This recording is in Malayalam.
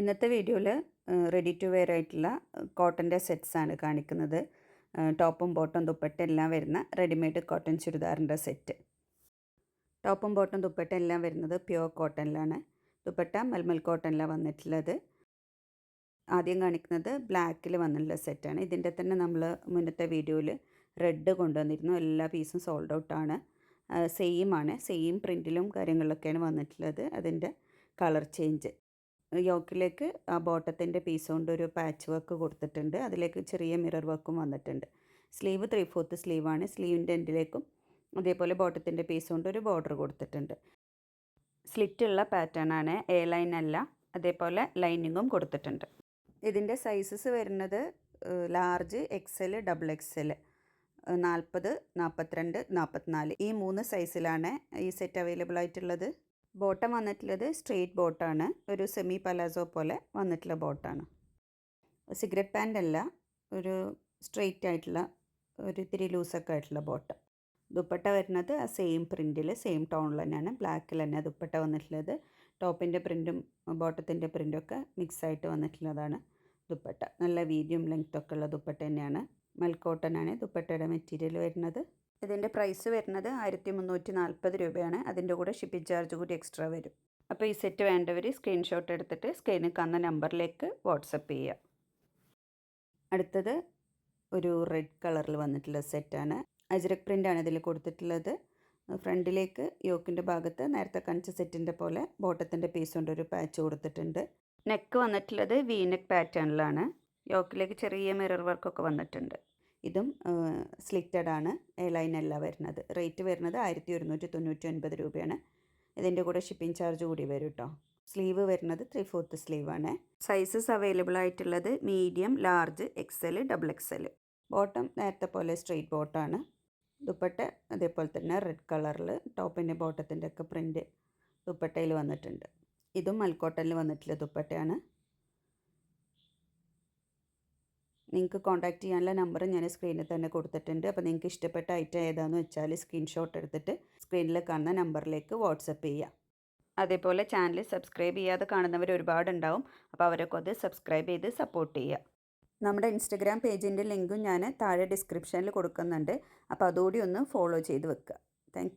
ഇന്നത്തെ വീഡിയോയിൽ റെഡി ടു വെയർ ആയിട്ടുള്ള കോട്ടന്റെ സെറ്റ്സാണ് കാണിക്കുന്നത്. ടോപ്പും ബോട്ടും ദുപ്പട്ട എല്ലാം വരുന്ന റെഡിമെയ്ഡ് കോട്ടൺ ചുരിദാറിന്റെ സെറ്റ് ടോപ്പും ബോട്ടും ദുപ്പട്ട എല്ലാം വരുന്നത് പ്യുവർ കോട്ടണിലാണ് ദുപ്പട്ട മൽമൽ കോട്ടണിലാണ് വന്നിട്ടുള്ളത്. ആദ്യം കാണിക്കുന്നത് ബ്ലാക്കിൽ വന്നിട്ടുള്ള സെറ്റാണ് ഇതിന്റെ തന്നെ നമ്മൾ മുന്നത്തെ വീഡിയോയിൽ റെഡ് കൊണ്ടുവന്നിരുന്നു. എല്ലാ പീസും സോൾഡ് ഔട്ടാണ് ആണ്. സെയിം പ്രിന്റിലും കാര്യങ്ങളിലൊക്കെയാണ് വന്നിട്ടുള്ളത്. അതിന്റെ കളർ ചേഞ്ച് യോക്കിലേക്ക് ആ ബോട്ടത്തിന്റെ പീസ് കൊണ്ട് ഒരു പാച്ച് വർക്ക് കൊടുത്തിട്ടുണ്ട്. അതിലേക്ക് ചെറിയ മിറർ വർക്കും വന്നിട്ടുണ്ട്. സ്ലീവ് ത്രീ ഫോർത്ത് സ്ലീവാണ് സ്ലീവിന്റെ എൻഡിലേക്കും അതേപോലെ ബോട്ടത്തിന്റെ പീസ് കൊണ്ട് ഒരു ബോർഡർ കൊടുത്തിട്ടുണ്ട്. സ്ലിറ്റുള്ള പാറ്റേൺ ആണ്. എ ലൈൻ അല്ല. അതേപോലെ ലൈനിങ്ങും കൊടുത്തിട്ടുണ്ട്. ഇതിന്റെ സൈസസ് വരുന്നത് ലാർജ് എക്സൽ ഡബിൾ എക്സൽ നാൽപ്പത് നാൽപ്പത്തിരണ്ട് നാൽപ്പത്തിനാല് ഈ മൂന്ന് സൈസിലാണ് ഈ സെറ്റ് അവൈലബിൾ ആയിട്ടുള്ളത്. ബോട്ടം വന്നിട്ടുള്ളത് സ്ട്രെയിറ്റ് ബോട്ടാണ്. ഒരു സെമി പലാസോ പോലെ വന്നിട്ടുള്ള ബോട്ടാണ്. സിഗരറ്റ് പാന്റ് അല്ല ഒരു സ്ട്രെയിറ്റ് ആയിട്ടുള്ള ഒരു ഇത്തിരി ലൂസൊക്കെ ആയിട്ടുള്ള ബോട്ടം. ദുപ്പട്ട വരുന്നത് ആ സെയിം പ്രിന്റിൽ സെയിം ടോണിൽ തന്നെയാണ്. ബ്ലാക്കിൽ തന്നെ ദുപ്പട്ട വന്നിട്ടുള്ളത്. ടോപ്പിന്റെ പ്രിന്റും ബോട്ടത്തിന്റെ പ്രിന്റും ഒക്കെ മിക്സ് ആയിട്ട് വന്നിട്ടുള്ളതാണ് ദുപ്പട്ട. നല്ല വീതിയും ലെങ്ത്തൊക്കെ ഉള്ള ദുപ്പട്ട തന്നെയാണ്. മൽക്കോട്ടനാണ് ദുപ്പട്ടയുടെ മെറ്റീരിയൽ വരുന്നത്. ഇതിന്റെ പ്രൈസ് വരുന്നത് ആയിരത്തി മുന്നൂറ്റി നാൽപ്പത് രൂപയാണ്. അതിന്റെ കൂടെ ഷിപ്പിംഗ് ചാർജ് കൂടി എക്സ്ട്രാ വരും. അപ്പോൾ ഈ സെറ്റ് വേണ്ടവർ സ്ക്രീൻഷോട്ട് എടുത്തിട്ട് സ്ക്രീനിൽ കാണുന്ന നമ്പറിലേക്ക് വാട്സപ്പ് ചെയ്യുക. അടുത്തത് ഒരു റെഡ് കളറിൽ വന്നിട്ടുള്ള സെറ്റാണ് അജ്രക് പ്രിന്റാണ് ഇതിൽ കൊടുത്തിട്ടുള്ളത്. ഫ്രണ്ടിലേക്ക് യോക്കിന്റെ ഭാഗത്ത് നേരത്തെ കാണിച്ച സെറ്റിന്റെ പോലെ ബോട്ടത്തിന്റെ പീസ് കൊണ്ട് ഒരു പാച്ച് കൊടുത്തിട്ടുണ്ട്. നെക്ക് വന്നിട്ടുള്ളത് വി നെക്ക് പാറ്റേണിലാണ് യോക്കിലേക്ക് ചെറിയ മിറർ വർക്കൊക്കെ വന്നിട്ടുണ്ട്. ഇതും സ്ലിറ്റഡ് ആണ്. എ ലൈൻ അല്ല വരുന്നത്. റേറ്റ് വരുന്നത് ആയിരത്തി ഒരുന്നൂറ്റി തൊണ്ണൂറ്റി ഒൻപത് രൂപയാണ്. ഇതിന്റെ കൂടെ ഷിപ്പിംഗ് ചാർജ് കൂടി വരും കേട്ടോ സ്ലീവ് വരുന്നത് ത്രീ ഫോർത്ത് സ്ലീവ് ആണ്. സൈസസ് അവൈലബിൾ ആയിട്ടുള്ളത് medium large XL double XL bottom നേരത്തെ പോലെ സ്ട്രെയിറ്റ് ബോട്ടാണ് ദുപ്പട്ട അതേപോലെ തന്നെ റെഡ് കളറിൽ ടോപ്പിന്റെ ബോട്ടത്തിന്റെ ഒക്കെ പ്രിന്റ് ദുപ്പട്ടയിൽ വന്നിട്ടുണ്ട്. ഇതും മൽക്കോട്ടനിൽ വന്നിട്ടുള്ള ദുപ്പട്ടയാണ്. നിങ്ങൾക്ക് കോൺടാക്റ്റ് ചെയ്യാനുള്ള നമ്പർ ഞാൻ സ്ക്രീനിൽ തന്നെ കൊടുത്തിട്ടുണ്ട്. അപ്പോൾ നിങ്ങൾക്ക് ഇഷ്ടപ്പെട്ട ഐറ്റം ഏതാണെന്ന് വെച്ചാൽ സ്ക്രീൻഷോട്ട് എടുത്തിട്ട് സ്ക്രീനിൽ കാണുന്ന നമ്പറിലേക്ക് വാട്സപ്പ് ചെയ്യുക അതേപോലെ ചാനൽ സബ്സ്ക്രൈബ് ചെയ്യാതെ കാണുന്നവർ ഒരുപാടുണ്ടാവും. അപ്പോൾ അവരൊക്കെ അത് സബ്സ്ക്രൈബ് ചെയ്ത് സപ്പോർട്ട് ചെയ്യുക നമ്മുടെ ഇൻസ്റ്റഗ്രാം പേജിന്റെ ലിങ്കും ഞാൻ താഴെ ഡിസ്ക്രിപ്ഷനിൽ കൊടുക്കുന്നുണ്ട്. അപ്പോൾ അതുകൂടി ഒന്ന് ഫോളോ ചെയ്ത് വെക്കുക താങ്ക്